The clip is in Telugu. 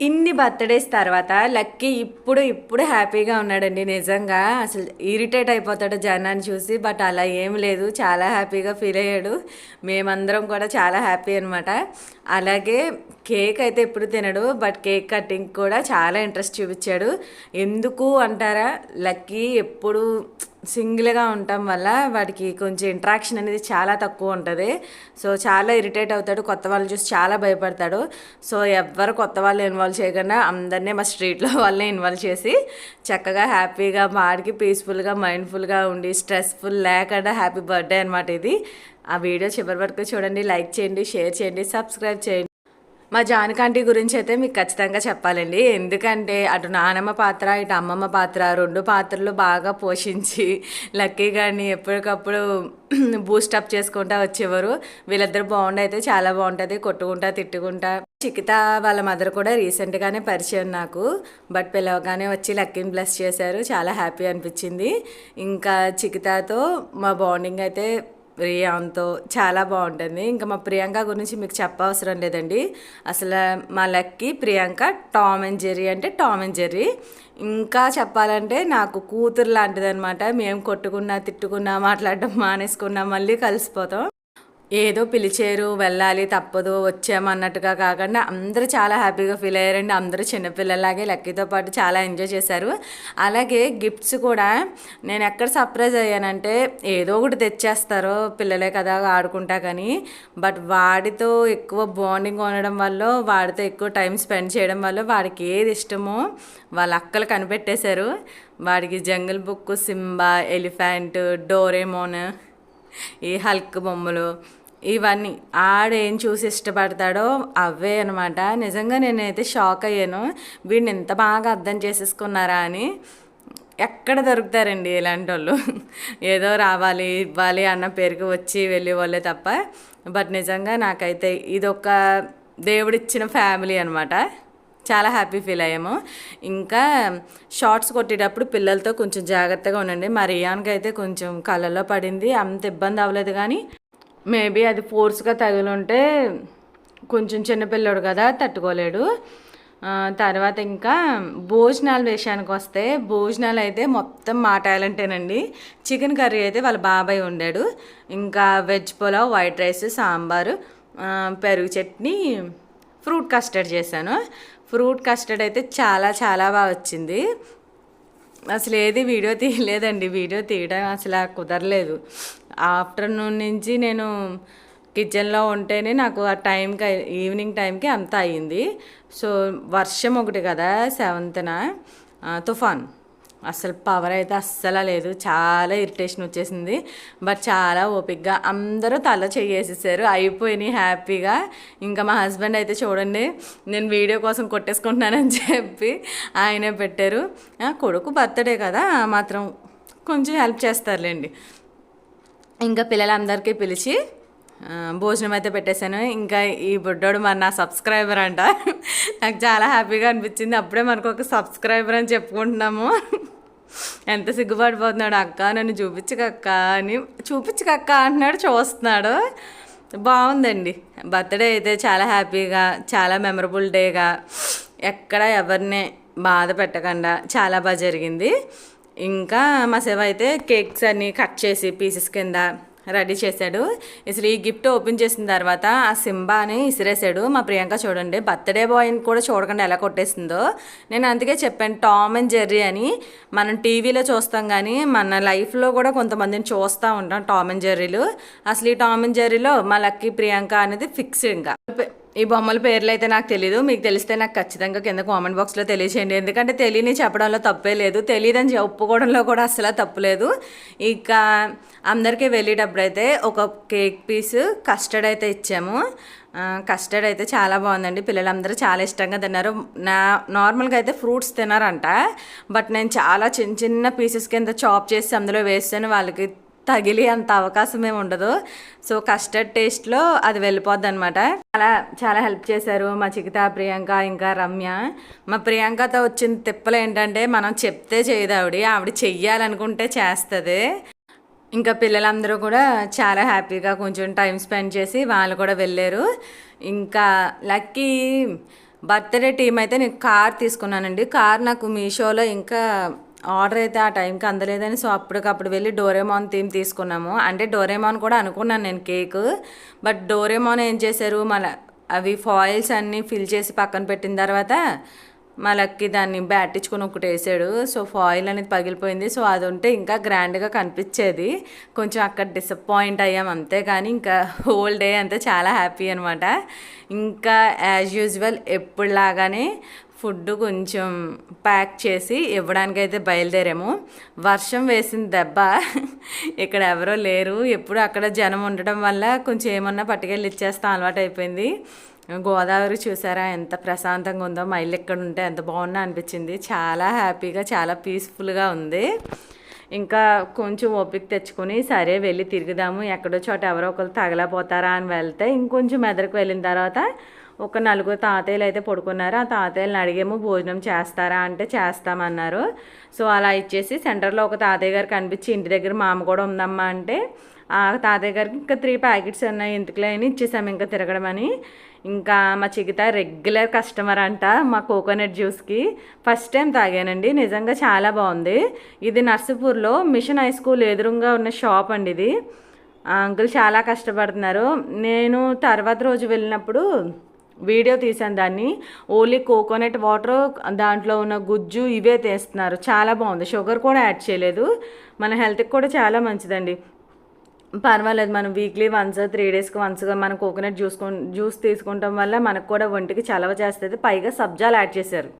ఇన్ని బర్త్డేస్ తర్వాత లక్కీ ఇప్పుడు ఇప్పుడు హ్యాపీగా ఉన్నాడండి నిజంగా. అసలు ఇరిటేట్ అయిపోతాడు జనాన్ని చూసి బట్ అలా ఏం లేదు. చాలా హ్యాపీగా ఫీల్ అయ్యాడు. మేమందరం కూడా చాలా హ్యాపీ అనమాట అలాగే కేక్ అయితే ఎప్పుడు తినడు బట్ కేక్ కటింగ్ కూడా చాలా ఇంట్రెస్ట్ చూపించాడు. ఎందుకు అంటారా? లక్కీ ఎప్పుడు సింగిల్గా ఉండటం వల్ల వాడికి కొంచెం ఇంట్రాక్షన్ అనేది చాలా తక్కువ ఉంటుంది. సో చాలా ఇరిటేట్ అవుతాడు కొత్త వాళ్ళు చూసి చాలా భయపడతాడు. సో ఎవ్వరు కొత్త వాళ్ళు ఇన్వాల్వ్ చేయకుండా అందరినీ మా స్ట్రీట్లో వాళ్ళని ఇన్వాల్వ్ చేసి చక్కగా హ్యాపీగా వాడికి పీస్ఫుల్గా మైండ్ఫుల్గా ఉండి స్ట్రెస్ఫుల్ లేకుండా హ్యాపీ బర్త్డే అనమాట ఇది. ఆ వీడియో చివరి వరకు చూడండి లైక్ చేయండి షేర్ చేయండి సబ్స్క్రైబ్ చేయండి. మా జానకాంటీ గురించి అయితే మీకు ఖచ్చితంగా చెప్పాలండి. ఎందుకంటే అటు నానమ్మ పాత్ర ఇటు అమ్మమ్మ పాత్ర రెండు పాత్రలు బాగా పోషించి లక్కీ గారిని ఎప్పటికప్పుడు బూస్టప్ చేసుకుంటా వచ్చేవారు. వీళ్ళిద్దరు బాగుండి అయితే చాలా బాగుంటుంది. కొట్టుకుంటా తిట్టుకుంటా. చికిత వాళ్ళ మదర్ కూడా రీసెంట్గానే పరిచయం నాకు. బట్ పిలవగానే వచ్చి లక్కీని బ్లెస్ చేశారు. చాలా హ్యాపీ అనిపించింది. ఇంకా చికితాతో మా బాండింగ్ అయితే ప్రియాంతో చాలా బాగుంటుంది. ఇంకా మా ప్రియాంక గురించి మీకు చెప్పవసరం లేదండి. అసలు మా lucky Priyanka Tom and Jerry అంటే టామ్ అండ్ జెర్రీ. ఇంకా చెప్పాలంటే నాకు కూతురు లాంటిదనమాట మేము కొట్టుకున్నా తిట్టుకున్నా మాట్లాడడం మానేసుకున్నా మళ్ళీ కలిసిపోతాం. ఏదో పిలిచారు వెళ్ళాలి తప్పదు వచ్చామన్నట్టుగా కాకుండా అందరూ చాలా హ్యాపీగా ఫీల్ అయ్యారండి. అందరూ చిన్నపిల్లలాగే లక్కీతో పాటు చాలా ఎంజాయ్ చేశారు. అలాగే గిఫ్ట్స్ కూడా నేను ఎక్కడ సర్ప్రైజ్ అయ్యానంటే ఏదో ఒకటి తెచ్చేస్తారు పిల్లలే కదా ఆడుకుంటా కానీ. బట్ వాడితో ఎక్కువ బాండింగ్ ఉండడం వల్ల వాడితో ఎక్కువ టైం స్పెండ్ చేయడం వల్ల వాడికి ఏది ఇష్టమో వాళ్ళ అక్కలు కనిపెట్టేశారు. వాడికి Jungle Book Simba elephant Doraemon ఈ హల్క్ బొమ్మలు ఇవన్నీ. ఆడేం చూసి ఇష్టపడతాడో అవే అనమాట నిజంగా నేనైతే షాక్ అయ్యాను. వీడిని ఎంత బాగా అర్థం చేసేసుకున్నారా అని. ఎక్కడ దొరుకుతారండి ఇలాంటి వాళ్ళు ఏదో రావాలి ఇవ్వాలి అన్న పేరుకి వచ్చి వెళ్ళే వాళ్ళే తప్ప. బట్ నిజంగా నాకైతే ఇదొక దేవుడిచ్చిన ఫ్యామిలీ అనమాట చాలా హ్యాపీ ఫీల్ అయ్యాము. ఇంకా షార్ట్స్ కొట్టేటప్పుడు పిల్లలతో కొంచెం జాగ్రత్తగా ఉండండి. మా రియాన్కి అయితే కొంచెం కళ్ళలో పడింది. అంత ఇబ్బంది అవ్వలేదు కానీ మేబీ అది ఫోర్స్గా తగిలుంటే కొంచెం చిన్నపిల్లడు కదా తట్టుకోలేడు. తర్వాత ఇంకా భోజనాల విషయానికి వస్తే భోజనాలు అయితే మొత్తం మా టాలెంటేనండి చికెన్ కర్రీ అయితే వాళ్ళ బాబాయ్ వండాడు. ఇంకా veg pulao white rice sambar పెరుగు చట్నీ ఫ్రూట్ కస్టర్డ్ చేశాను. ఫ్రూట్ కస్టర్డ్ అయితే చాలా చాలా బాగా వచ్చింది. అసలు ఏది వీడియో తీయలేదండి. వీడియో తీయడం అసలు కుదరలేదు. ఆఫ్టర్నూన్ నుంచి నేను కిచెన్లో ఉంటేనే నాకు ఆ టైంకి ఈవినింగ్ టైంకి అంతా అయ్యింది సో వర్షం ఒకటి కదా సెవెంత్న తుఫాన్. అసలు పవర్ అయితే అస్సలు లేదు. చాలా ఇరిటేషన్ వచ్చేసింది. బట్ చాలా ఓపిక్గా అందరూ తల చేసేసారు అయిపోయినాయి హ్యాపీగా ఇంకా మా హస్బెండ్ అయితే చూడండి నేను వీడియో కోసం కొట్టేసుకుంటున్నానని చెప్పి ఆయనే పెట్టారు. కొడుకు బర్త్డే కదా మాత్రం కొంచెం హెల్ప్ చేస్తారులేండి. ఇంకా పిల్లలందరికీ పిలిచి భోజనం అయితే పెట్టేశాను. ఇంకా ఈ బుడ్డోడు మరి నా సబ్స్క్రైబర్ అంట. నాకు చాలా హ్యాపీగా అనిపించింది. అప్పుడే మనకు ఒక సబ్స్క్రైబర్ అని చెప్పుకుంటున్నాము. ఎంత సిగ్గుపడిపోతున్నాడు అక్క? నన్ను చూపించకక్క అని చూపించకక్క అంటున్నాడు చూస్తున్నాడు. బాగుందండి. బర్త్డే అయితే చాలా హ్యాపీగా చాలా మెమరబుల్ డేగా. ఎక్కడ ఎవరిని బాధ పెట్టకుండా చాలా బాగా జరిగింది. ఇంకా మా సేవ అయితే కేక్స్ అన్నీ కట్ చేసి పీసెస్ కింద రెడీ చేశాడు. అసలు ఈ గిఫ్ట్ ఓపెన్ చేసిన తర్వాత ఆ సింబాని ఇసిరేసాడు. మా ప్రియాంక చూడండి బర్త్డే బాయ్ని కూడా చూడకుండా ఎలా కొట్టేసిందో. నేను అందుకే చెప్పాను టామ్ అండ్ జెర్రీ అని. మనం టీవీలో చూస్తాం కానీ మన లైఫ్లో కూడా కొంతమందిని చూస్తూ ఉంటాం టామ్ అండ్ జెర్రీలు. అసలు ఈ టామ్ అండ్ జెర్రీలో మా లక్కీ ప్రియాంక అనేది ఫిక్స్ ఇంకా. ఈ బొమ్మల పేర్లు అయితే నాకు తెలియదు మీకు తెలిస్తే నాకు ఖచ్చితంగా కింద కామెంట్ బాక్స్లో తెలియచేయండి. ఎందుకంటే తెలియని చెప్పడంలో తప్పే లేదు. తెలియదని ఒప్పుకోవడంలో కూడా అసలు తప్పులేదు ఇక అందరికీ వెళ్ళేటప్పుడు అయితే ఒక కేక్ పీస్ కస్టర్డ్ అయితే ఇచ్చాము. కస్టర్డ్ అయితే చాలా బాగుందండి. పిల్లలందరూ చాలా ఇష్టంగా తిన్నారు. నా నార్మల్గా అయితే ఫ్రూట్స్ తినారంట. బట్ నేను చాలా చిన్న చిన్న పీసెస్ కింద చాప్ చేసి అందులో వేస్తాను. వాళ్ళకి తగిలి అంత అవకాశం ఏమి ఉండదు. సో కస్టర్డ్ టేస్ట్లో అది వెళ్ళిపోద్ది అనమాట చాలా చాలా హెల్ప్ చేశారు మా చికిత ప్రియాంక ఇంకా రమ్య. మా ప్రియాంకతో వచ్చిన తిప్పలు ఏంటంటే మనం చెప్తే చేయదు ఆవిడ. ఆవిడ చెయ్యాలనుకుంటే చేస్తుంది. ఇంకా పిల్లలందరూ కూడా చాలా హ్యాపీగా కొంచెం టైం స్పెండ్ చేసి వాళ్ళు కూడా వెళ్ళారు. ఇంకా లక్కీ బర్త్డే టీం అయితే నేను కార్ తీసుకున్నానండి. కార్ నాకు మీషోలో ఇంకా ఆర్డర్ అయితే ఆ టైంకి అందలేదని సో అప్పటికప్పుడు వెళ్ళి డోరేమాన్ థీమ్ తీసుకున్నాము. అంటే డోరేమాన్ కూడా అనుకున్నాను నేను కేక్. బట్ డోరేమాన్ ఏం చేశారు? మన అవి ఫాయిల్స్ అన్నీ ఫిల్ చేసి పక్కన పెట్టిన తర్వాత మా లక్కి దాన్ని బ్యాటించుకొని ఒకటి వేసాడు. సో ఫాయిల్ అనేది పగిలిపోయింది. సో అది ఉంటే ఇంకా గ్రాండ్గా కనిపించేది. కొంచెం అక్కడ డిసప్పాయింట్ అయ్యాం అంతే కానీ ఇంకా హోల్ డే అంతే చాలా హ్యాపీ అనమాట ఇంకా యాజ్ యూజువల్ ఎప్పుడులాగానే ఫుడ్ కొంచెం ప్యాక్ చేసి ఇవ్వడానికైతే బయలుదేరాము. వర్షం వేసిన దెబ్బ ఇక్కడ ఎవరో లేరు. ఎప్పుడు అక్కడ జనం ఉండడం వల్ల కొంచెం ఏమన్నా పట్టుకెళ్ళి ఇచ్చేస్తాం అలవాటు అయిపోయింది గోదావరి చూసారా ఎంత ప్రశాంతంగా ఉందో. మా ఇల్లు ఎక్కడ ఉంటే ఎంత బాగున్నా అనిపించింది. చాలా హ్యాపీగా చాలా పీస్ఫుల్గా ఉంది. ఇంకా కొంచెం ఓపిక తెచ్చుకొని సరే వెళ్ళి తిరుగుదాము. ఎక్కడో చోట ఎవరో ఒకరు తగలపోతారా అని వెళ్తే ఇంకొంచెం మెదడుకు వెళ్ళిన తర్వాత ఒక నలుగురు తాతయ్యలు అయితే పడుకున్నారు. ఆ తాతయ్యలను అడిగేమో భోజనం చేస్తారా అంటే చేస్తామన్నారు. సో అలా ఇచ్చేసి సెంటర్లో ఒక తాతయ్య గారు కనిపించి ఇంటి దగ్గర మామ కూడా ఉందమ్మా అంటే ఆ తాతయ్య గారికి ఇంకా త్రీ ప్యాకెట్స్ ఉన్నాయి. ఎందుకులే అని ఇచ్చేసాము ఇంకా తిరగడం అని. ఇంకా మా చిగిత రెగ్యులర్ కస్టమర్ అంట మా కోకోనట్ జ్యూస్కి. ఫస్ట్ టైం తాగానండి. నిజంగా చాలా బాగుంది. ఇది నర్సపూర్లో మిషన్ హై స్కూల్ ఎదురుగా ఉన్న షాప్ అండి ఇది. ఆ అంకుల్ చాలా కష్టపడుతున్నారు. నేను తర్వాత రోజు వెళ్ళినప్పుడు వీడియో తీసాను దాన్ని. ఓన్లీ కోకోనట్ వాటర్ దాంట్లో ఉన్న గుజ్జు ఇవే తీస్తున్నారు. చాలా బాగుంది. షుగర్ కూడా యాడ్ చేయలేదు. మన హెల్త్కి కూడా చాలా మంచిదండి. పర్వాలేదు మనం వీక్లీ వన్స్ త్రీ డేస్కి వన్స్గా మనం కోకోనట్ జ్యూస్ జ్యూస్ తీసుకుంటాం వల్ల మనకు కూడా ఒంటికి చలవ చేస్తుంది. పైగా సబ్జాలు యాడ్ చేశారు.